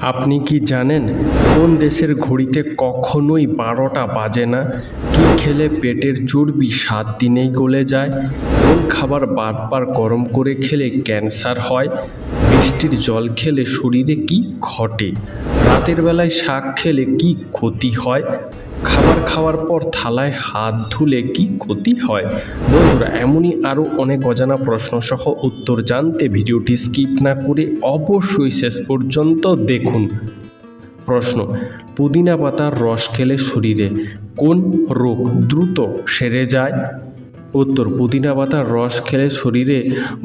আপনি কি জানেন কোন দেশের ঘড়িতে কখনোই বারোটা বাজে না? কি খেলে পেটের চর্বি সাত দিনেই গলে যায়? কোন খাবার বারবার গরম করে খেলে ক্যান্সার হয়? বৃষ্টির জল খেলে শরীরে কি ঘটে? রাতের বেলায় শাক খেলে কী ক্ষতি হয়? খাবার খাওয়ার পর থালায় হাত ধুলে কি ক্ষতি হয়? বন্ধুরা, এমনই আরও অনেক অজানা প্রশ্ন সহ উত্তর জানতে ভিডিওটি স্কিপ না করে অবশ্যই শেষ পর্যন্ত দেখুন। প্রশ্ন, পুদিনা পাতার রস খেলে শরীরে কোন রোগ দ্রুত সেরে যায়? উত্তর, পুদিনা পাতার রস খেলে শরীরে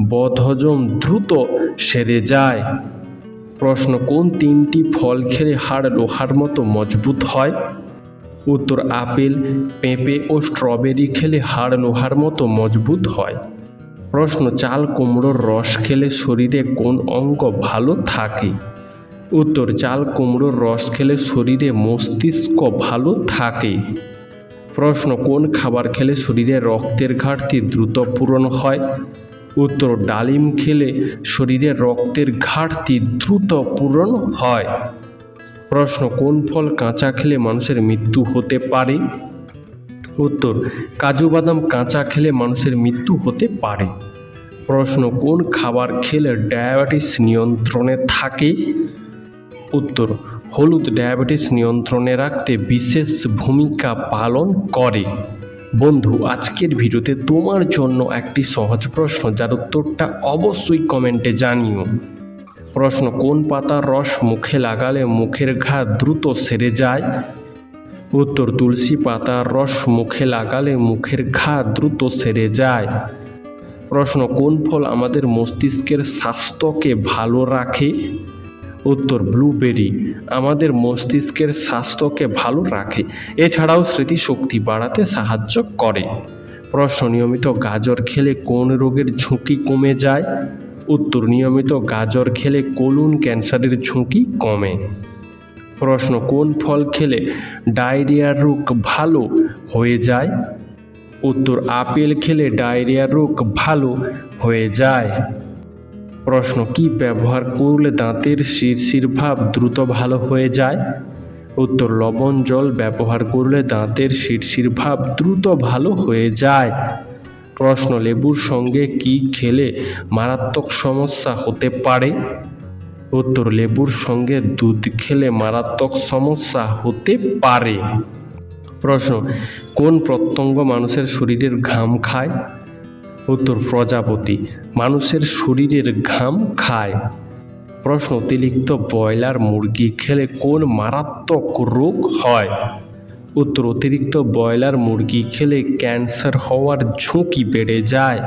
বদহজম দ্রুত সেরে যায়। প্রশ্ন, কোন তিনটি ফল খেলে হাড় লোহার মতো মজবুত হয়? উত্তর, আপেল, পেঁপে ও স্ট্রবেরি খেলে হাড় লোহার মতো মজবুত হয়। প্রশ্ন, চাল কুমড়োর রস খেলে শরীরে কোন অঙ্গ ভালো থাকে? উত্তর, চাল কুমড়োর রস খেলে শরীরে মস্তিষ্ক ভালো থাকে। প্রশ্ন, কোন খাবার খেলে শরীরে রক্তের ঘাটতি দ্রুত পূরণ হয়? উত্তর ডালিম খেলে শরীরে রক্তের ঘাটতি দ্রুত পূরণ হয়। প্রশ্ন, কোন ফল কাঁচা খেলে মানুষের মৃত্যু হতে পারে? উত্তর, কাজু বাদাম কাঁচা খেলে মানুষের মৃত্যু হতে পারে। প্রশ্ন, কোন খাবার খেলে ডায়াবেটিস নিয়ন্ত্রণে থাকে? উত্তর, হলুদ ডায়াবেটিস নিয়ন্ত্রণে রাখতে বিশেষ ভূমিকা পালন করে। বন্ধু, আজকের ভিডিওতে তোমার জন্য একটি সহজ প্রশ্ন, যার উত্তরটা অবশ্যই কমেন্টে জানিও। প্রশ্ন, কোন পাতার রস মুখে লাগালে মুখের ঘা দ্রুত সেরে যায়? উত্তর, তুলসী পাতার রস মুখে লাগালে মুখের ঘা দ্রুত সেরে যায়। প্রশ্ন, কোন ফল আমাদের মস্তিষ্কের স্বাস্থ্যকে ভালো রাখে? উত্তর, ব্লুবেরি আমাদের মস্তিষ্কের স্বাস্থ্যকে ভালো রাখে, এছাড়াও স্মৃতিশক্তি বাড়াতে সাহায্য করে। প্রশ্ন, নিয়মিত গাজর খেলে কোন রোগের ঝুঁকি কমে যায়? উত্তর, নিয়মিত গাজর খেলে কোলন ক্যান্সারের ঝুঁকি কমে। প্রশ্ন, কোন ফল খেলে ডায়রিয়ার রোগ ভালো হয়ে যায়? উত্তর, আপেল খেলে ডায়রিয়ার রোগ ভালো হয়ে যায়। প্রশ্ন, কি ব্যবহার করলে দাঁতের শিরশির ভাব দ্রুত ভালো হয়ে যায়? উত্তর, লবণ জল ব্যবহার করলে দাঁতের শিরশির ভাব দ্রুত ভালো হয়ে যায়। প্রশ্ন, লেবুর সঙ্গে কি খেলে মারাত্মক সমস্যা হতে পারে? উত্তর, লেবুর সঙ্গে দুধ খেলে মারাত্মক সমস্যা হতে পারে। প্রশ্ন, কোন প্রত্যঙ্গ মানুষের শরীরের ঘাম খায়? প্রজাপতি। মানুষের শরীরের ঘাম খায়। প্রশ্ন অতিরিক্ত ব্রয়লার মুরগি খেলে কোন মারাত্মক রোগ হয়? উত্তর, অতিরিক্ত ব্রয়লার মুরগি খেলে ক্যান্সার হওয়ার ঝুঁকি বেড়ে যায়।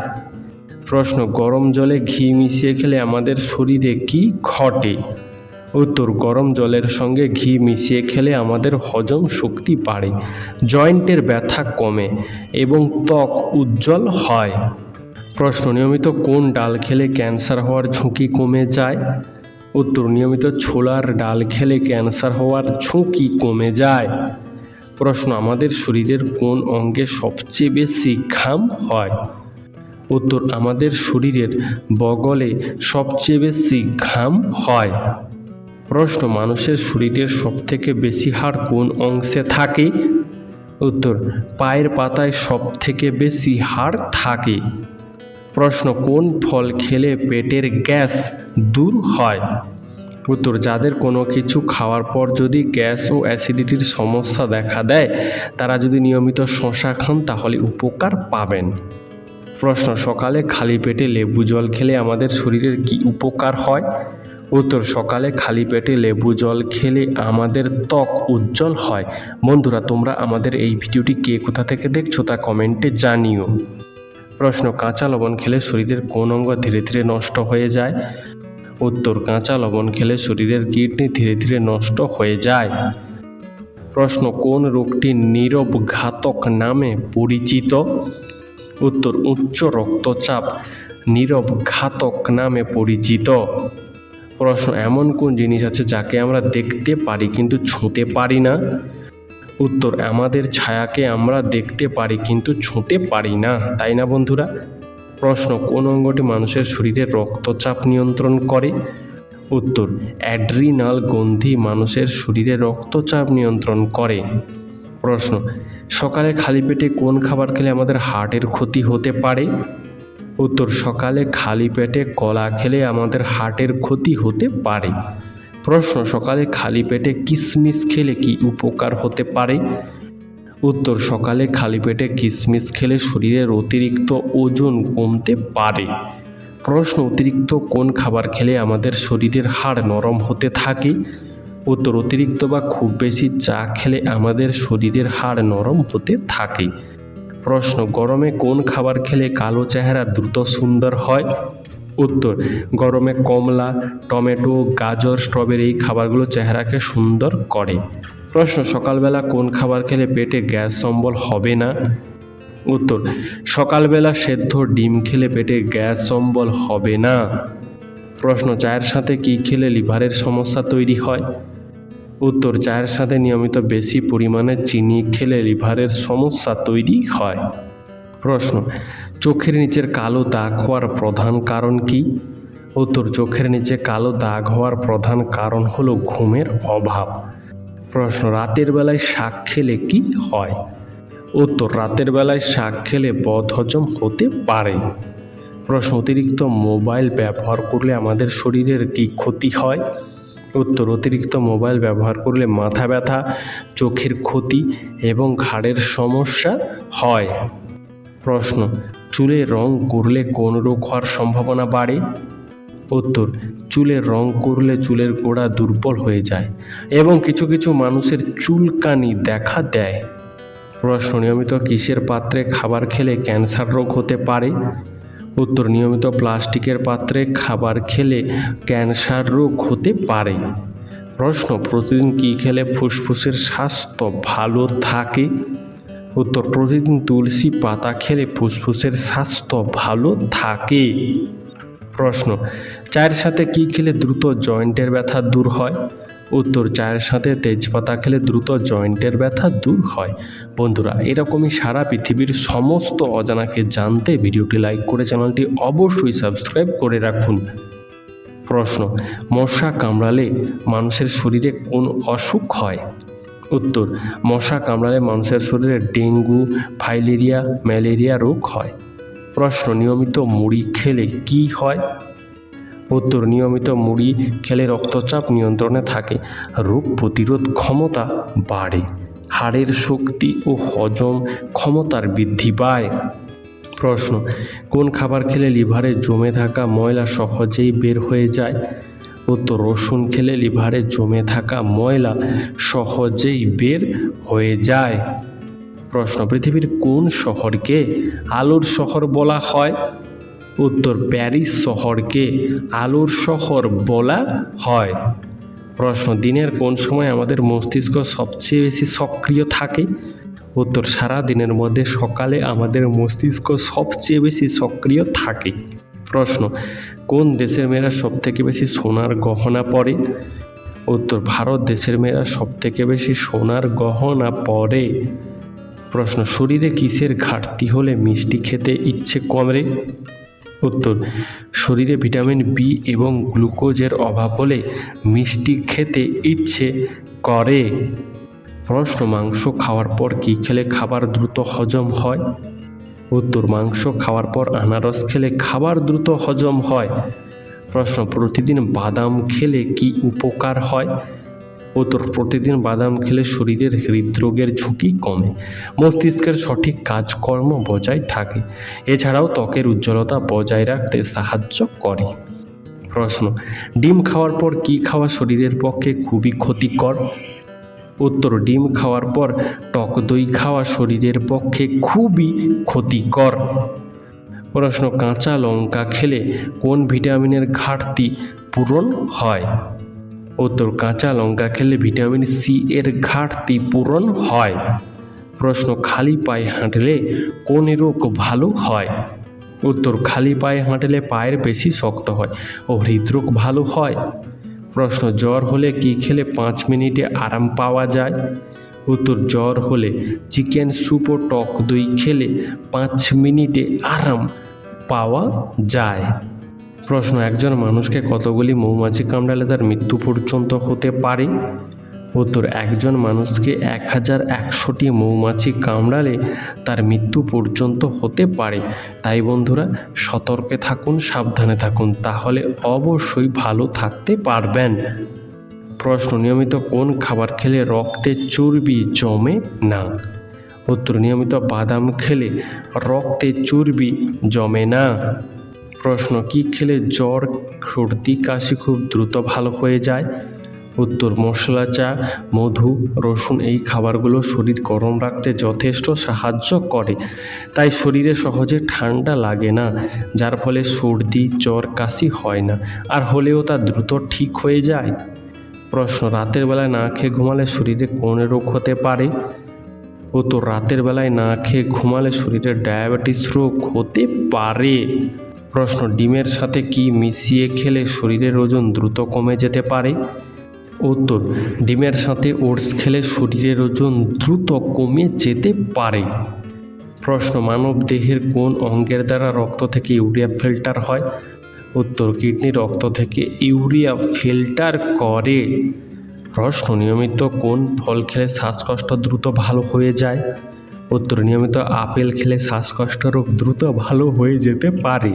প্রশ্ন, গরম জলে ঘি মিশিয়ে খেলে আমাদের শরীরে কি ঘটে? উত্তর, গরম জলের সঙ্গে ঘি মিশিয়ে খেলে আমাদের হজম শক্তি বাড়ে, জয়েন্টের ব্যথা কমে এবং ত্বক উজ্জ্বল হয়। প্রশ্ন, নিয়মিত কোন ডাল খেলে ক্যান্সার হওয়ার ঝুঁকি কমে যায়? উত্তর, নিয়মিত ছোলার ডাল খেলে ক্যান্সার হওয়ার ঝুঁকি কমে যায়। প্রশ্ন, আমাদের শরীরের কোন অঙ্গে সবচেয়ে বেশি ঘাম হয়? উত্তর, আমাদের শরীরের বগলে সবচেয়ে বেশি ঘাম হয়। প্রশ্ন, মানুষের শরীরের সবথেকে বেশি হাড় কোন অংশে থাকে? উত্তর, পায়ের পাতায় সবথেকে বেশি হাড় থাকে। প্রশ্ন, কোন ফল খেলে পেটের গ্যাস দূর হয়? উত্তর, যাদের কোনো কিছু খাওয়ার পর যদি গ্যাস ও অ্যাসিডিটির সমস্যা দেখা দেয়, তারা যদি নিয়মিত শশা খান, তাহলে উপকার পাবেন। প্রশ্ন, সকালে খালি পেটে লেবু জল খেলে আমাদের শরীরের কি উপকার হয়? উত্তর, সকালে খালি পেটে লেবু জল খেলে আমাদের ত্বক উজ্জ্বল হয়। বন্ধুরা, তোমরা আমাদের এই ভিডিওটি কে কোথা থেকে দেখছ তা কমেন্টে জানিও। প্রশ্ন, কাঁচা লবণ খেলে শরীরের কোন অঙ্গ ধীরে ধীরে নষ্ট হয়ে যায়? উত্তর, কাঁচা লবণ খেলে শরীরের কিডনি ধীরে ধীরে নষ্ট হয়ে যায়। প্রশ্ন, কোন রোগটি নীরব ঘাতক নামে পরিচিত? উত্তর, উচ্চ রক্তচাপ নীরব ঘাতক নামে পরিচিত। প্রশ্ন, এমন কোন জিনিস আছে যাকে আমরা দেখতে পারি কিন্তু ছুঁতে পারি না? উত্তর, আমাদের ছায়াকে আমরা দেখতে পারি কিন্তু ছুঁতে পারি না। তাই না বন্ধুরা? প্রশ্ন, কোন অঙ্গটি মানুষের শরীরে রক্তচাপ নিয়ন্ত্রণ করে? উত্তর, অ্যাড্রিনাল গ্রন্থি মানুষের শরীরে রক্তচাপ নিয়ন্ত্রণ করে। প্রশ্ন, সকালে খালি পেটে কোন খাবার খেলে আমাদের হার্টের ক্ষতি হতে পারে? উত্তর, সকালে খালি পেটে কলা খেলে আমাদের হার্টের ক্ষতি হতে পারে। প্রশ্ন, সকালে খালি পেটে কিসমিস খেলে কি উপকার হতে পারে? উত্তর, সকালে খালি পেটে কিসমিস খেলে শরীরের অতিরিক্ত ওজন কমতে পারে। প্রশ্ন, অতিরিক্ত কোন খাবার খেলে আমাদের শরীরের হাড় নরম হতে থাকে? উত্তর, অতিরিক্ত বা খুব বেশি চা খেলে আমাদের শরীরের হাড় নরম হতে থাকে। প্রশ্ন, গরমে কোন খাবার খেলে কালো চেহারা দ্রুত সুন্দর হয়? উত্তর। গরমে কমলা, টমেটো, গাজর স্ট্রবেরি খাবারগুলো চেহারাকে সুন্দর করে। প্রশ্ন, সকালবেলা কোন খাবার খেলে পেটে গ্যাস সম্বল হবে না? উত্তর, সকালবেলা সেদ্ধ ডিম খেলে পেটে গ্যাস সম্বল হবে না। প্রশ্ন, চায়ের সাথে কি খেলে লিভারের সমস্যা তৈরি হয়? উত্তর, চায়ের সাথে নিয়মিত বেশি পরিমাণে চিনি খেলে লিভারের সমস্যা তৈরি হয়। প্রশ্ন, চোখের নিচের কালো দাগ হওয়ার প্রধান কারণ কি? উত্তর, চোখের নিচে কালো দাগ হওয়ার প্রধান কারণ হলো ঘুমের অভাব। প্রশ্ন, রাতের বেলায় শাক খেলে কি হয়? উত্তর, রাতের বেলায় শাক খেলে বদহজম হতে পারে। প্রশ্ন, অতিরিক্ত মোবাইল ব্যবহার করলে আমাদের শরীরের কি ক্ষতি হয়? উত্তর, অতিরিক্ত মোবাইল ব্যবহার করলে মাথা ব্যথা, চোখের ক্ষতি এবং ঘাড়ের সমস্যা হয়। প্রশ্ন চুলে রং করলে কোন রোগ হওয়ার সম্ভাবনা বাড়ে? উত্তর, চুলের রং করলে চুলের গোড়া দুর্বল হয়ে যায় এবং কিছু কিছু মানুষের চুলকানি দেখা দেয়। প্রশ্ন, নিয়মিত কিসের পাত্রে খাবার খেলে ক্যান্সার রোগ হতে পারে? উত্তর, নিয়মিত প্লাস্টিকের পাত্রে খাবার খেলে ক্যান্সার রোগ হতে পারে। প্রশ্ন, প্রতিদিন কী খেলে ফুসফুসের স্বাস্থ্য ভালো থাকে? উত্তর, প্রতিদিন তুলসী পাতা খেলে ফুসফুসের স্বাস্থ্য ভালো থাকে। প্রশ্ন, চায়ের সাথে কি খেলে দ্রুত জয়েন্টের ব্যথা দূর হয়? উত্তর, চায়ের সাথে তেজপাতা খেলে দ্রুত জয়েন্টের ব্যথা দূর হয়। বন্ধুরা, এরকমই সারা পৃথিবীর সমস্ত অজানাকে জানতে ভিডিওটি লাইক করে চ্যানেলটি অবশ্যই সাবস্ক্রাইব করে রাখুন। প্রশ্ন, মশা কামড়ালে মানুষের শরীরে কোন অসুখ হয়? উত্তর, মশা কামড়ালে মানুষের শরীরে ডেঙ্গু, ফাইলেরিয়া, ম্যালেরিয়া রোগ হয়। প্রশ্ন, নিয়মিত মুড়ি খেলে কি হয়? উত্তর, নিয়মিত মুড়ি খেলে রক্তচাপ নিয়ন্ত্রণে থাকে, রোগ প্রতিরোধ ক্ষমতা বাড়ে, হাড়ের শক্তি ও হজম ক্ষমতার বৃদ্ধি পায়। প্রশ্ন, কোন খাবার খেলে লিভারে জমে থাকা ময়লা সহজেই বের হয়ে যায়? উত্তর রসুন খেলে লিভারে জমে থাকা ময়লা সহজেই বের হয়ে যায়। প্রশ্ন, পৃথিবীর কোন শহরকে আলোর শহর বলা হয়? উত্তর, প্যারিস শহরকে আলোর শহর বলা হয়। প্রশ্ন, দিনের কোন সময় আমাদের মস্তিষ্ক সবচেয়ে বেশি সক্রিয় থাকে? উত্তর, সারা দিনের মধ্যে সকালে আমাদের মস্তিষ্ক সবচেয়ে বেশি সক্রিয় থাকে। প্রশ্ন কোন দেশের মেয়েরা সবথেকে বেশি সোনার গহনা পরে? উত্তর, ভারত দেশের মেয়েরা সবথেকে বেশি সোনার গহনা পরে? প্রশ্ন, শরীরে কিসের ঘাটতি হলে মিষ্টি খেতে ইচ্ছে কমরে? উত্তর, শরীরে ভিটামিন বি এবং গ্লুকোজের অভাব হলে মিষ্টি খেতে ইচ্ছে করে। প্রশ্ন, মাংস খাওয়ার পর কী খেলে খাবার দ্রুত হজম হয়? উত্তর মাংস খাওয়ার পর আনারস খেলে খাবার দ্রুত হজম হয়। প্রশ্ন, প্রতিদিন বাদাম খেলে কি উপকার হয়? উত্তর, প্রতিদিন বাদাম খেলে শরীরের হৃদরোগের ঝুঁকি কমে। মস্তিষ্কের সঠিক কাজকর্ম বজায় থাকে। এছাড়াও ত্বকের উজ্জ্বলতা বজায় রাখতে সাহায্য করে। প্রশ্ন, ডিম খাওয়ার পর কি খাওয়া শরীরের পক্ষে খুবই ক্ষতিকর? উত্তর ডিম খাওয়ার পর টক দই খাওয়া শরীরের পক্ষে খুবই ক্ষতিকর। প্রশ্ন, কাঁচা লঙ্কা খেলে কোন ভিটামিনের ঘাটতি পূরণ হয়? উত্তর, কাঁচা লঙ্কা খেলে ভিটামিন সি এর ঘাটতি পূরণ হয়। প্রশ্ন, খালি পায়ে হাঁটলে কোন রোগ ভালো হয়? উত্তর, খালি পায়ে হাঁটলে পায়ের বেশি শক্ত হয় ও হৃদরোগ ভালো হয়। প্রশ্ন, জ্বর হলে কি খেলে পাঁচ মিনিটে আরাম পাওয়া যায়? উত্তর, জ্বর হলে চিকেন স্যুপ ও টক দই খেলে পাঁচ মিনিটে আরাম পাওয়া যায়। প্রশ্ন, একজন মানুষকে কতগুলি মৌমাছি কামড়ালে তার মৃত্যু পর্যন্ত হতে পারে? উত্তর একজন মানুষকে এক হাজার একশোটি মৌমাছি কামড়ালে তার মৃত্যু পর্যন্ত হতে পারে। তাই বন্ধুরা, সতর্কে থাকুন, সাবধানে থাকুন, তাহলে অবশ্যই ভালো থাকতে পারবেন। প্রশ্ন, নিয়মিত কোন খাবার খেলে রক্তে চর্বি জমে না? উত্তর, নিয়মিত বাদাম খেলে রক্তে চর্বি জমে না। প্রশ্ন, কি খেলে জ্বর, সর্দি, কাশি খুব দ্রুত ভালো হয়ে যায়? উত্তর, মশলা, চা, মধু, রসুন এই খাবারগুলো শরীর গরম রাখতে যথেষ্ট সাহায্য করে। তাই শরীরে সহজে ঠান্ডা লাগে না, যার ফলে সর্দি, জ্বর, কাশি হয় না, আর হলেও তা দ্রুত ঠিক হয়ে যায়। প্রশ্ন, রাতের বেলায় না খেয়ে ঘুমালে শরীরে কোন রোগ হতে পারে? উত্তর, রাতের বেলায় না খেয়ে ঘুমালে শরীরে ডায়াবেটিস রোগ হতে পারে। প্রশ্ন, ডিমের সাথে কি মিশিয়ে খেলে শরীরের ওজন দ্রুত কমে যেতে পারে? উত্তর, ডিমের সাথে ওটস খেলে শরীরের ওজন দ্রুত কমে যেতে পারে। প্রশ্ন, মানব দেহের কোন অঙ্গের দ্বারা রক্ত থেকে ইউরিয়া ফিল্টার হয়? উত্তর, কিডনি রক্ত থেকে ইউরিয়া ফিল্টার করে। প্রশ্ন, নিয়মিত কোন ফল খেলে শ্বাসকষ্ট দ্রুত ভালো হয়ে যায়? উত্তর, নিয়মিত আপেল খেলে শ্বাসকষ্ট রোগ দ্রুত ভালো হয়ে যেতে পারে।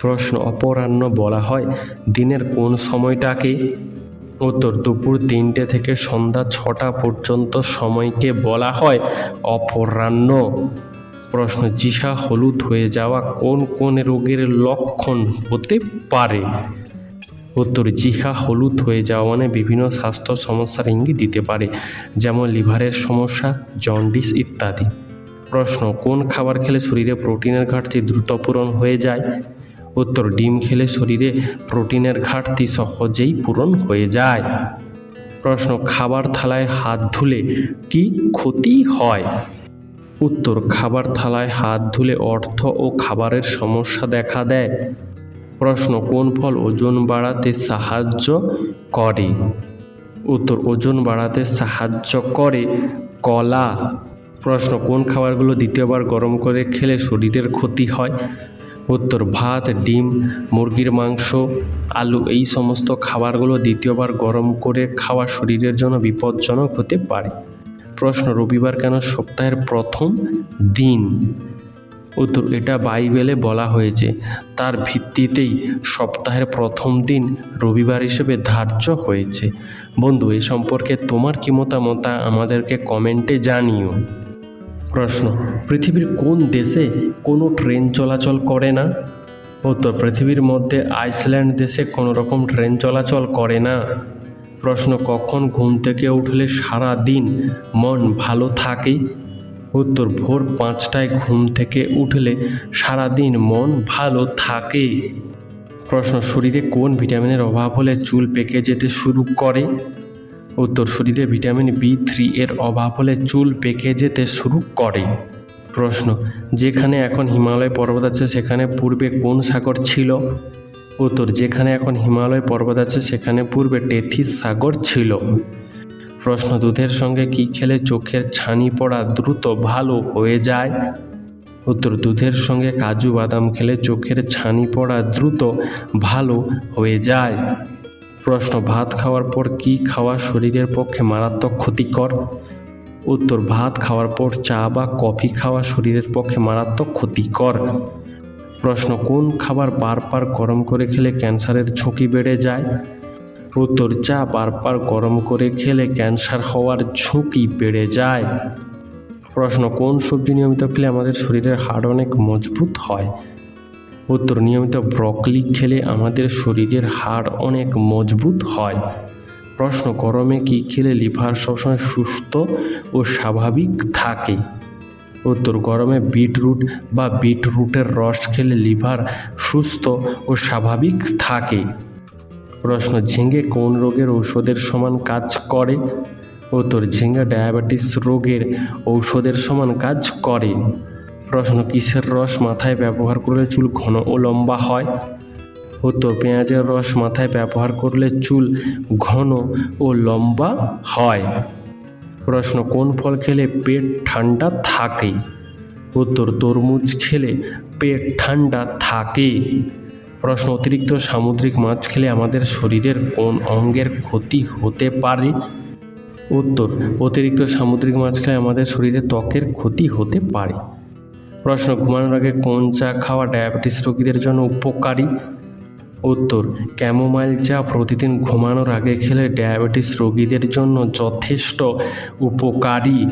প্রশ্ন, অপরাহ্ন বলা হয় দিনের কোন সময়টাকে? উত্তর দুপুর তিনটে থেকে সন্ধ্যা ছটা পর্যন্ত সময়কে বলা হয় অপরাহ্ন। প্রশ্ন জিসা হলুদ হয়ে যাওয়া কোন কোন রোগের লক্ষণ হতে পারে? উত্তর জিহা হলুদ হয়ে যাওয়া মানে বিভিন্ন স্বাস্থ্য সমস্যার ইঙ্গিত দিতে পারে, যেমন লিভারের সমস্যা, জন্ডিস ইত্যাদি। প্রশ্ন, কোন খাবার খেলে শরীরে প্রোটিনের ঘাটতি দ্রুত পূরণ হয়ে যায়? উত্তর, ডিম খেলে শরীরে প্রোটিনের ঘাটতি সহজেই পূরণ হয়ে যায়। প্রশ্ন, খাবার থালায় হাত ধুলে কি ক্ষতি হয়? উত্তর, খাবার থালায় হাত ধুলে অর্থ ও খাবারের সমস্যা দেখা দেয়। প্রশ্ন, কোন ফল ওজন বাড়াতে সাহায্য করে? উত্তর, ওজন বাড়াতে সাহায্য করে কলা। প্রশ্ন, কোন খাবারগুলো দ্বিতীয়বার গরম করে খেলে শরীরের ক্ষতি হয়? উত্তর ভাত, ডিম, মুরগির মাংস, আলু এই সমস্ত খাবারগুলো দ্বিতীয়বার গরম করে খাওয়া শরীরের জন্য বিপজ্জনক হতে পারে। প্রশ্ন, রবিবার কেন সপ্তাহের প্রথম দিন? উত্তর, এটা বাইবেলে বলা হয়েছে। তার ভিত্তিতেই সপ্তাহের প্রথম দিন রবিবার হিসেবে ধার্য হয়েছে। বন্ধু, এ সম্পর্কে তোমার কি মতামত আমাদেরকে কমেন্টে জানিও। প্রশ্ন, পৃথিবীর কোন দেশে কোনো ট্রেন চলাচল করে না? উত্তর, পৃথিবীর মধ্যে আইসল্যান্ড দেশে কোনো রকম ট্রেন চলাচল করে না। প্রশ্ন, কখন ঘুম থেকে উঠলে সারা দিন মন ভালো থাকে? উত্তর, ভোর পাঁচটায় ঘুম থেকে উঠলে সারাদিন মন ভালো থাকে। প্রশ্ন, শরীরে কোন ভিটামিনের অভাব হলে চুল পেকে যেতে শুরু করে? উত্তর শরীরে ভিটামিন বি থ্রি এর অভাব হলে চুল পেকে যেতে শুরু করে। প্রশ্ন, যেখানে এখন হিমালয় পর্বত আছে সেখানে পূর্বে কোন সাগর ছিল? উত্তর, যেখানে এখন হিমালয় পর্বত আছে সেখানে পূর্বে টেথিস সাগর ছিল। প্রশ্ন, দুধের সঙ্গে কি খেলে চোখের ছানি পড়া দ্রুত ভালো হয়ে যায়? উত্তর, দুধের সঙ্গে কাজু বাদাম খেলে চোখের ছানি পড়া দ্রুত ভালো হয়ে যায়। প্রশ্ন, ভাত খাওয়ার পর কি খাওয়া শরীরের পক্ষে মারাত্মক ক্ষতিকর? উত্তর, ভাত খাওয়ার পর চা বা কফি খাওয়া শরীরের পক্ষে মারাত্মক ক্ষতিকর। প্রশ্ন, কোন খাবার বারবার গরম করে খেলে ক্যান্সারের ঝুঁকি বেড়ে যায়? উত্তর, চা বারবার গরম করে খেলে ক্যান্সার হওয়ার ঝুঁকি বেড়ে যায়। প্রশ্ন, কোন সবজি নিয়মিত খেলে আমাদের শরীরের হাড় অনেক মজবুত হয়? উত্তর, নিয়মিত ব্রকলি খেলে আমাদের শরীরের হাড় অনেক মজবুত হয়। প্রশ্ন, গরমে কি খেলে লিভার সবসময় সুস্থ ও স্বাভাবিক থাকে? উত্তর, গরমে বিটরুট বা বিটরুটের রস খেলে লিভার সুস্থ ও স্বাভাবিক থাকে। প্রশ্ন, ঝিঙ্গে কোন রোগের ঔষধের সমান কাজ করে? উত্তর, ঝিঙ্গা ডায়াবেটিস রোগের ঔষধের সমান কাজ করে। প্রশ্ন, কিসের রস মাথায় ব্যবহার করলে চুল ঘন ও লম্বা হয়? উত্তর, পেঁয়াজের রস মাথায় ব্যবহার করলে চুল ঘন ও লম্বা হয়। প্রশ্ন, কোন ফল খেলে পেট ঠান্ডা থাকে? উত্তর, তরমুজ খেলে পেট ঠান্ডা থাকে। প্রশ্ন, অতিরিক্ত সামুদ্রিক মাছ খেলে আমাদের শরীরের কোন অঙ্গের ক্ষতি হতে পারে? উত্তর, অতিরিক্ত সামুদ্রিক মাছ খেলে আমাদের শরীরে ত্বকের ক্ষতি হতে পারে। প্রশ্ন, ঘুমানোর আগে কোন চা খাওয়া ডায়াবেটিস রোগীদের জন্য উপকারী? উত্তর, ক্যামোমাইল চা প্রতিদিন ঘুমানোর আগে খেলে ডায়াবেটিস রোগীদের জন্য যথেষ্ট উপকারী।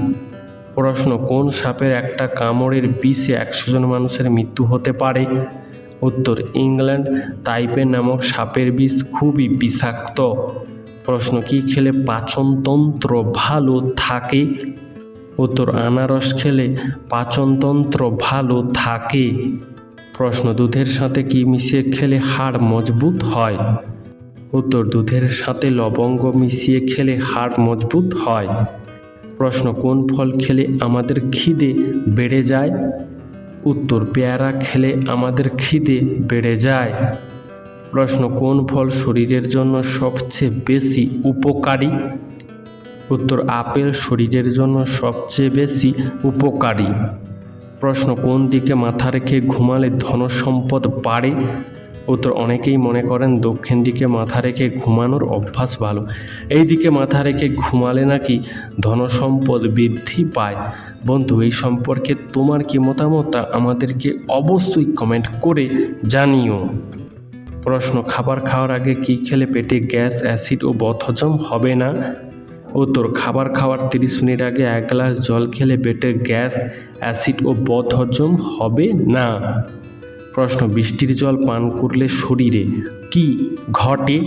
প্রশ্ন, কোন সাপের একটা কামড়ের বিষে একশো জন মানুষের মৃত্যু হতে পারে? উত্তর, ইংল্যান্ড, তাইপে নামক সাপের বিষ খুবই বিষাক্ত। প্রশ্ন, কি খেলে পাচনতন্ত্র ভালো থাকে? উত্তর, আনারস খেলে পাচনতন্ত্র ভালো থাকে। প্রশ্ন, দুধের সাথে কি মিশিয়ে খেলে হাড় মজবুত হয়? উত্তর, দুধের সাথে লবঙ্গ মিশিয়ে খেলে হাড় মজবুত হয়। প্রশ্ন, কোন ফল খেলে আমাদের খিদে বেড়ে যায়? উত্তর, পেয়ারা খেলে আমাদের খিদে বেড়ে যায়। প্রশ্ন, কোন ফল শরীরের জন্য সবচেয়ে বেশি উপকারী? উত্তর, আপেল শরীরের জন্য সবচেয়ে বেশি উপকারী। প্রশ্ন, কোন দিকে মাথা রেখে ঘুমালে ধনসম্পদ বাড়ে? উত্তর, অনেকেই মনে করেন দক্ষিণ দিকে মাথা রেখে ঘুমানোর অভ্যাস ভালো। এই দিকে মাথা রেখে ঘুমালে নাকি ধনসম্পদ বৃদ্ধি পায়? বন্ধু, এই সম্পর্কে তোমার কি মতামত আমাদেরকে অবশ্যই কমেন্ট করে জানিও। প্রশ্ন, খাবার খাওয়ার আগে কি খেলে পেটে গ্যাস, অ্যাসিড ও বদহজম হবে না? উত্তর খাবার খাওয়ার তিরিশ মিনিট আগে এক গ্লাস জল খেলে পেটের গ্যাস, অ্যাসিড ও বদহজম হবে না? প্রশ্ন, বৃষ্টির জল পান করলে শরীরে কি ঘটে?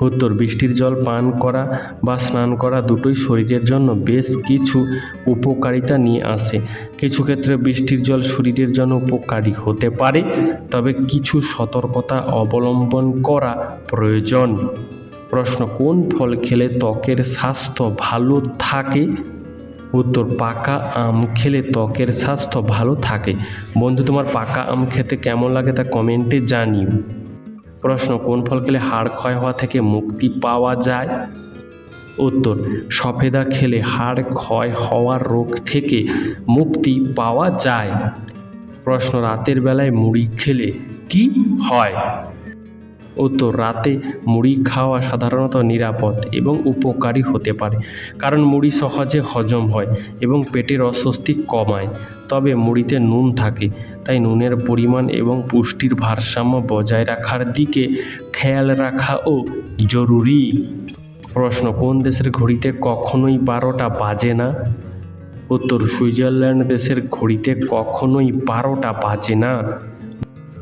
উত্তর, বৃষ্টির জল পান করা বা স্নান করা দুটোই শরীরের জন্য বেশ কিছু উপকারিতা নিয়ে আসে। কিছু ক্ষেত্রে বৃষ্টির জল শরীরের জন্য উপকারী হতে পারে, তবে কিছু সতর্কতা অবলম্বন করা প্রয়োজন। প্রশ্ন, কোন ফল খেলে ত্বকের স্বাস্থ্য ভালো থাকে? উত্তর, পাকা আম খেলে ত্বকের স্বাস্থ্য ভালো থাকে। বন্ধু, তোমার পাকা আম খেতে কেমন লাগে তা কমেন্টে জানিও। প্রশ্ন, কোন ফল খেলে হাড় ক্ষয় হওয়া থেকে মুক্তি পাওয়া যায়? উত্তর, সফেদা খেলে হাড় ক্ষয় হওয়ার রোগ থেকে মুক্তি পাওয়া যায়। প্রশ্ন, রাতের বেলায় মুড়ি খেলে কি হয়? উত্তর রাতে মুড়ি খাওয়া সাধারণত নিরাপদ এবং উপকারী হতে পারে। কারণ মুড়ি সহজে হজম হয় এবং পেটের অস্বস্তি কমায়, তবে মুড়িতে নুন থাকে, তাই নুনের পরিমাণ এবং পুষ্টির ভারসাম্য বজায় রাখার দিকে খেয়াল রাখাও জরুরি। প্রশ্ন, কোন দেশের ঘড়িতে কখনোই বারোটা বাজে না? উত্তর, সুইজারল্যান্ড দেশের ঘড়িতে কখনোই বারোটা বাজে না।